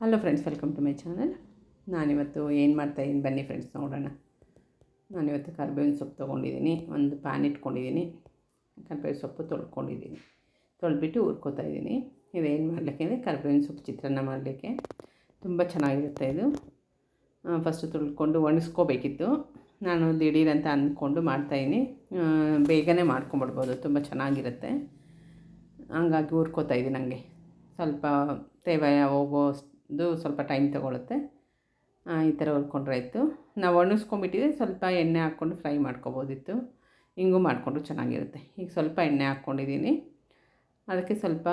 Hello friends welcome to my channel ನಾನಿವತ್ತು ಏನು ಮಾಡ್ತಾಯಿದ್ದೀನಿ ಬನ್ನಿ ಫ್ರೆಂಡ್ಸ್ ನೋಡೋಣ. ನಾನಿವತ್ತು ಕರ್ಬೇವಿನ ಸೊಪ್ಪು ತೊಗೊಂಡಿದ್ದೀನಿ ಒಂದು ಪ್ಯಾನ್ ಇಟ್ಕೊಂಡಿದ್ದೀನಿ ಕರ್ಬೇವಿನ ಸೊಪ್ಪು ತೊಳ್ಕೊಂಡಿದ್ದೀನಿ ತೊಳೆದ್ಬಿಟ್ಟು ಹುರ್ಕೋತಾ ಇದ್ದೀನಿ ಇದೇನು ಮಾಡಲಿಕ್ಕೆ ಅಂದರೆ ಕರ್ಬೇವಿನ ಸೊಪ್ಪು ಚಿತ್ರಾನ್ನ ಮಾಡಲಿಕ್ಕೆ. ತುಂಬ ಚೆನ್ನಾಗಿರುತ್ತೆ ಇದು. ಫಸ್ಟು ತೊಳ್ಕೊಂಡು ಒಣಗಿಸ್ಕೋಬೇಕಿತ್ತು ನಾನು ದಿಢೀರಂತ ಅಂತ ಅಂದ್ಕೊಂಡು ಮಾಡ್ತಾಯಿದ್ದೀನಿ ಬೇಗನೆ ಮಾಡ್ಕೊಂಬಿಡ್ಬೋದು ತುಂಬ ಚೆನ್ನಾಗಿರುತ್ತೆ. ಹಂಗಾಗಿ ಹುರ್ಕೋತಾ ಇದ್ದೀನಿ ನನಗೆ ಸ್ವಲ್ಪ ತೇವ ಹೋಗೋದು ಸ್ವಲ್ಪ ಟೈಮ್ ತೊಗೊಳುತ್ತೆ. ಈ ಥರ ಆಯಿತು. ನಾವು ಒಣಗಿಸ್ಕೊಂಬಿಟ್ಟಿದ್ರೆ ಸ್ವಲ್ಪ ಎಣ್ಣೆ ಹಾಕ್ಕೊಂಡು ಫ್ರೈ ಮಾಡ್ಕೊಬೋದಿತ್ತು. ಹಿಂಗೂ ಮಾಡಿಕೊಂಡ್ರು ಚೆನ್ನಾಗಿರುತ್ತೆ. ಈಗ ಸ್ವಲ್ಪ ಎಣ್ಣೆ ಹಾಕ್ಕೊಂಡಿದ್ದೀನಿ. ಅದಕ್ಕೆ ಸ್ವಲ್ಪ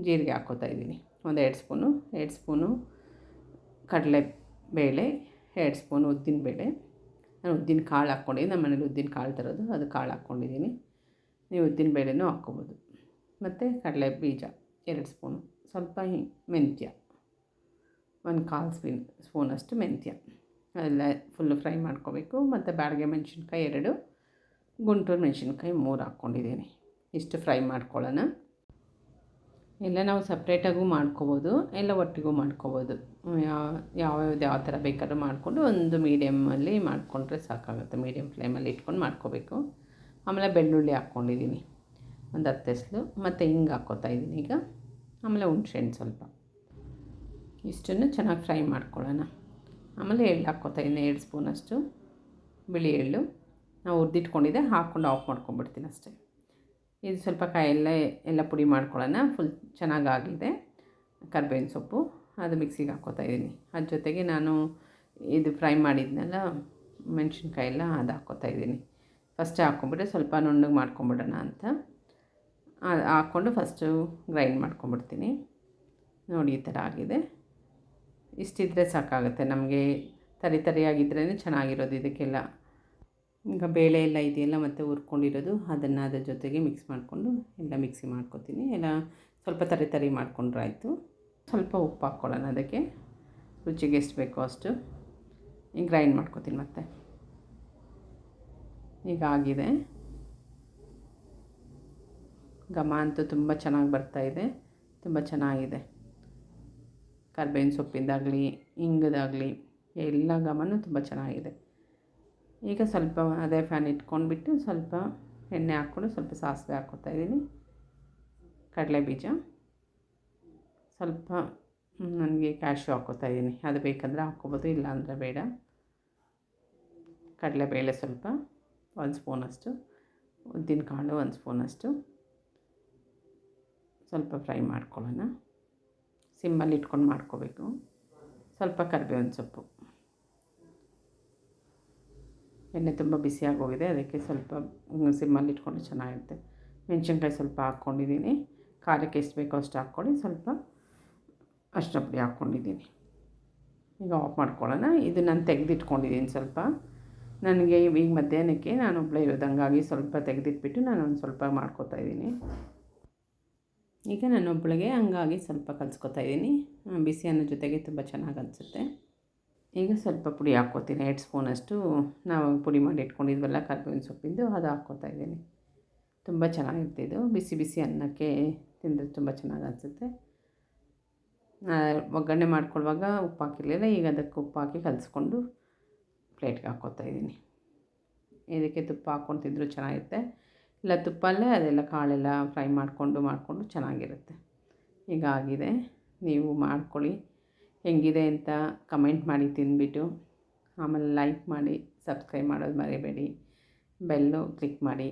ಜೀರಿಗೆ ಹಾಕ್ಕೋತಾ ಇದ್ದೀನಿ. ಒಂದು ಎರಡು ಸ್ಪೂನು ಎರಡು ಸ್ಪೂನು ಕಡಲೆ ಬೇಳೆ, ಎರಡು ಸ್ಪೂನು ಉದ್ದಿನ ಬೇಳೆ. ನಾನು ಉದ್ದಿನ ಕಾಳು ಹಾಕ್ಕೊಂಡಿದ್ದೀನಿ. ನಮ್ಮ ಮನೇಲಿ ಉದ್ದಿನ ಕಾಳು ತರೋದು. ಅದು ಕಾಳು ಹಾಕ್ಕೊಂಡಿದ್ದೀನಿ. ನೀವು ಉದ್ದಿನ ಬೇಳೆನೂ ಹಾಕ್ಕೊಬೋದು. ಮತ್ತು ಕಡಲೆ ಬೀಜ, ಎರಡು ಸ್ಪೂನು. ಸ್ವಲ್ಪ ಮೆಂತ್ಯ. ಒಂದು ಕಾಲು ಸ್ಪೀನ್ ಸ್ಪೂನಷ್ಟು ಮೆಂತ್ಯ. ಎಲ್ಲ ಫುಲ್ಲು ಫ್ರೈ ಮಾಡ್ಕೋಬೇಕು. ಮತ್ತು ಬ್ಯಾಡಗೆ ಮೆಣಸಿನ್ಕಾಯಿ ಎರಡು, ಗುಂಟೂರು ಮೆಣಸಿನ್ಕಾಯಿ ಮೂರು ಹಾಕ್ಕೊಂಡಿದ್ದೀನಿ. ಇಷ್ಟು ಫ್ರೈ ಮಾಡ್ಕೊಳ್ಳೋಣ. ಎಲ್ಲ ನಾವು ಸಪ್ರೇಟಾಗೂ ಮಾಡ್ಕೋಬೋದು, ಎಲ್ಲ ಒಟ್ಟಿಗೂ ಮಾಡ್ಕೋಬೋದು. ಯಾವ ಯಾವ್ಯಾವ್ದು ಯಾವ ಥರ ಬೇಕಾದ್ರೂ ಮಾಡಿಕೊಂಡು ಒಂದು ಮೀಡಿಯಮಲ್ಲಿ ಮಾಡಿಕೊಂಡ್ರೆ ಸಾಕಾಗುತ್ತೆ. ಮೀಡಿಯಮ್ ಫ್ಲೇಮಲ್ಲಿ ಇಟ್ಕೊಂಡು ಮಾಡ್ಕೋಬೇಕು. ಆಮೇಲೆ ಬೆಳ್ಳುಳ್ಳಿ ಹಾಕ್ಕೊಂಡಿದ್ದೀನಿ. ಒಂದು ಹತ್ತು ಹೆಸ್ಲು. ಮತ್ತು ಹಿಂಗೆ ಹಾಕ್ಕೋತಾ ಇದ್ದೀನಿ ಈಗ. ಆಮೇಲೆ ಹುಣ್ಸೆಹಣ್ಣು ಸ್ವಲ್ಪ. ಇಷ್ಟನ್ನು ಚೆನ್ನಾಗಿ ಫ್ರೈ ಮಾಡ್ಕೊಳ್ಳೋಣ. ಆಮೇಲೆ ಎಳ್ಳು ಹಾಕ್ಕೊತಾಯಿದ್ದೀನಿ ಎರಡು ಸ್ಪೂನಷ್ಟು ಬಿಳಿ ಎಳ್ಳು. ನಾವು ಉರ್ದಿಟ್ಕೊಂಡಿದ್ದೆ ಹಾಕ್ಕೊಂಡು ಆಫ್ ಮಾಡ್ಕೊಂಡ್ಬಿಡ್ತೀನಿ ಅಷ್ಟೇ. ಇದು ಸ್ವಲ್ಪ ಕಾಯೆಲ್ಲ ಎಲ್ಲ ಪುಡಿ ಮಾಡ್ಕೊಳ್ಳೋಣ. ಫುಲ್ ಚೆನ್ನಾಗಾಗಿದೆ. ಕರ್ಬೇವಿನ ಸೊಪ್ಪು. ಅದು ಮಿಕ್ಸಿಗೆ ಹಾಕ್ಕೋತಾ ಇದ್ದೀನಿ. ಅದ್ರ ಜೊತೆಗೆ ನಾನು ಇದು ಫ್ರೈ ಮಾಡಿದ್ನಲ್ಲ, ಮೆಣಸಿನ್ಕಾಯಿ ಎಲ್ಲ, ಅದು ಹಾಕ್ಕೋತಾ ಇದ್ದೀನಿ. ಫಸ್ಟೇ ಹಾಕ್ಕೊಂಬಿಟ್ರೆ ಸ್ವಲ್ಪ ನುಣ್ಣಗೆ ಮಾಡ್ಕೊಂಬಿಡೋಣ ಅಂತ. ಹಾಕ್ಕೊಂಡು ಫಸ್ಟು ಗ್ರೈಂಡ್ ಮಾಡ್ಕೊಂಬಿಡ್ತೀನಿ ನೋಡಿ, ಈ ಥರ ಆಗಿದೆ. ಇಷ್ಟಿದ್ರೆ ಸಾಕಾಗುತ್ತೆ. ನಮಗೆ ತರಿ ತರಿಯಾಗಿದ್ರೇ ಚೆನ್ನಾಗಿರೋದು ಇದಕ್ಕೆಲ್ಲ. ಈಗ ಬೇಳೆ ಎಲ್ಲ ಇದೆಯಲ್ಲ, ಮತ್ತು ಹುರ್ಕೊಂಡಿರೋದು, ಅದನ್ನು ಅದ್ರ ಜೊತೆಗೆ ಮಿಕ್ಸ್ ಮಾಡಿಕೊಂಡು ಎಲ್ಲ ಮಿಕ್ಸಿ ಮಾಡ್ಕೊತೀನಿ. ಎಲ್ಲ ಸ್ವಲ್ಪ ತರಿ ತರಿ ಮಾಡಿಕೊಂಡ್ರೆ ಆಯಿತು. ಸ್ವಲ್ಪ ಉಪ್ಪು ಹಾಕ್ಕೊಳ್ಳೋಣ ಅದಕ್ಕೆ. ರುಚಿಗೆ ಎಷ್ಟು ಬೇಕೋ ಅಷ್ಟು. ಈಗ ಗ್ರೈಂಡ್ ಮಾಡ್ಕೊತೀನಿ ಮತ್ತೆ. ಈಗ ಆಗಿದೆ. ಘಮ ಅಂತೂ ತುಂಬ ಚೆನ್ನಾಗಿ ಬರ್ತಾಯಿದೆ ತುಂಬ ಚೆನ್ನಾಗಿದೆ. ಕರ್ಬೇವಿನ ಸೊಪ್ಪಿಂದಾಗಲಿ ಹಿಂಗದಾಗಲಿ ಎಲ್ಲ ಘಮನೂ ತುಂಬ ಚೆನ್ನಾಗಿದೆ. ಈಗ ಸ್ವಲ್ಪ ಅದೇ ಫ್ಯಾನ್ ಇಟ್ಕೊಂಡ್ಬಿಟ್ಟು ಸ್ವಲ್ಪ ಎಣ್ಣೆ ಹಾಕ್ಕೊಂಡು ಸ್ವಲ್ಪ ಸಾಸಿವೆ ಹಾಕ್ಕೊತಾ ಇದ್ದೀನಿ. ಕಡಲೆ ಬೀಜ. ಸ್ವಲ್ಪ ನನಗೆ ಕ್ಯಾಶು ಹಾಕ್ಕೋತಾ ಇದ್ದೀನಿ. ಅದು ಬೇಕಂದರೆ ಹಾಕ್ಕೊಬೋದು ಇಲ್ಲ ಅಂದರೆ ಬೇಡ. ಕಡಲೆಬೇಳೆ ಸ್ವಲ್ಪ, ಒಂದು ಸ್ಪೂನಷ್ಟು ಉದ್ದಿನ ಕಾಳು ಒಂದು ಸ್ಪೂನಷ್ಟು ಸ್ವಲ್ಪ ಫ್ರೈ ಮಾಡ್ಕೊಳ್ಳೋಣ. ಸಿಮ್ಮಲ್ಲಿ ಇಟ್ಕೊಂಡು ಮಾಡ್ಕೋಬೇಕು. ಸ್ವಲ್ಪ ಕರಿಬೇವಿನ ಸೊಪ್ಪು. ಎಣ್ಣೆ ತುಂಬ ಬಿಸಿಯಾಗಿ ಹೋಗಿದೆ ಅದಕ್ಕೆ ಸ್ವಲ್ಪ ಸಿಮ್ಮಲ್ಲಿ ಇಟ್ಕೊಂಡು ಚೆನ್ನಾಗಿರುತ್ತೆ. ಮೆಣಸಿನ್ಕಾಯಿ ಸ್ವಲ್ಪ ಹಾಕ್ಕೊಂಡಿದ್ದೀನಿ. ಖಾರಕ್ಕೆ ಎಷ್ಟು ಬೇಕೋ ಅಷ್ಟು ಹಾಕ್ಕೊಂಡು ಸ್ವಲ್ಪ ಅಷ್ಟು ಹಾಕ್ಕೊಂಡಿದ್ದೀನಿ. ಈಗ ಆಫ್ ಮಾಡ್ಕೊಳ್ಳೋಣ. ಇದು ನಾನು ತೆಗೆದಿಟ್ಕೊಂಡಿದ್ದೀನಿ ಸ್ವಲ್ಪ. ನನಗೆ ಈಗ ಮಧ್ಯಾಹ್ನಕ್ಕೆ ನಾನು ಒಬ್ಬಳೇ ಇರೋದಂಗಾಗಿ ಸ್ವಲ್ಪ ತೆಗೆದಿಟ್ಬಿಟ್ಟು ನಾನು ಒಂದು ಸ್ವಲ್ಪ ಮಾಡ್ಕೋತಾ ಇದ್ದೀನಿ. ಈಗ ನಾನೊಬ್ಬಳಿಗೆ ಹಂಗಾಗಿ ಸ್ವಲ್ಪ ಕಲಿಸ್ಕೊತಾ ಇದ್ದೀನಿ. ಬಿಸಿ ಅನ್ನ ಜೊತೆಗೆ ತುಂಬ ಚೆನ್ನಾಗಿ ಅನಿಸುತ್ತೆ. ಈಗ ಸ್ವಲ್ಪ ಪುಡಿ ಹಾಕ್ಕೋತೀನಿ. ಎರಡು ಸ್ಪೂನಷ್ಟು ನಾವು ಪುಡಿ ಮಾಡಿ ಇಟ್ಕೊಂಡಿದ್ವಲ್ಲ, ಕರ್ಬೇವಿನ ಸೊಪ್ಪಿಂದು ಅದು ಹಾಕ್ಕೋತಾ ಇದ್ದೀನಿ. ತುಂಬ ಚೆನ್ನಾಗಿರುತ್ತೆ ಇದು. ಬಿಸಿ ಬಿಸಿ ಅನ್ನಕ್ಕೆ ತಿಂದರೆ ತುಂಬ ಚೆನ್ನಾಗಿ ಅನಿಸುತ್ತೆ. ಒಗ್ಗರಣೆ ಮಾಡ್ಕೊಳ್ಳುವಾಗ ಉಪ್ಪು ಹಾಕಿರಲಿಲ್ಲ, ಈಗ ಅದಕ್ಕೆ ಉಪ್ಪು ಹಾಕಿ ಕಲಿಸ್ಕೊಂಡು ಪ್ಲೇಟ್ಗೆ ಹಾಕ್ಕೋತಾ ಇದ್ದೀನಿ. ಇದಕ್ಕೆ ತುಪ್ಪ ಹಾಕ್ಕೊಂಡು ತಿಂದರೂ ಚೆನ್ನಾಗಿರುತ್ತೆ. ಇಲ್ಲ, ತುಪ್ಪಲ್ಲೇ ಅದೆಲ್ಲ ಕಾಳೆಲ್ಲ ಫ್ರೈ ಮಾಡಿಕೊಂಡು ಮಾಡಿಕೊಂಡು ಚೆನ್ನಾಗಿರುತ್ತೆ. ಈಗ ಆಗಿದೆ ನೀವು ಮಾಡ್ಕೊಳ್ಳಿ. ಹೆಂಗಿದೆ ಅಂತ ಕಮೆಂಟ್ ಮಾಡಿ ತಿಂದ್ಬಿಟ್ಟು. ಆಮೇಲೆ ಲೈಕ್ ಮಾಡಿ, ಸಬ್ಸ್ಕ್ರೈಬ್ ಮಾಡೋದು ಮರಿಬೇಡಿ. ಬೆಲ್ಲು ಕ್ಲಿಕ್ ಮಾಡಿ.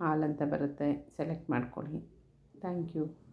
ಹಾಲಂತ ಬರುತ್ತೆ. ಸೆಲೆಕ್ಟ್ ಮಾಡ್ಕೊಳ್ಳಿ. Thank you.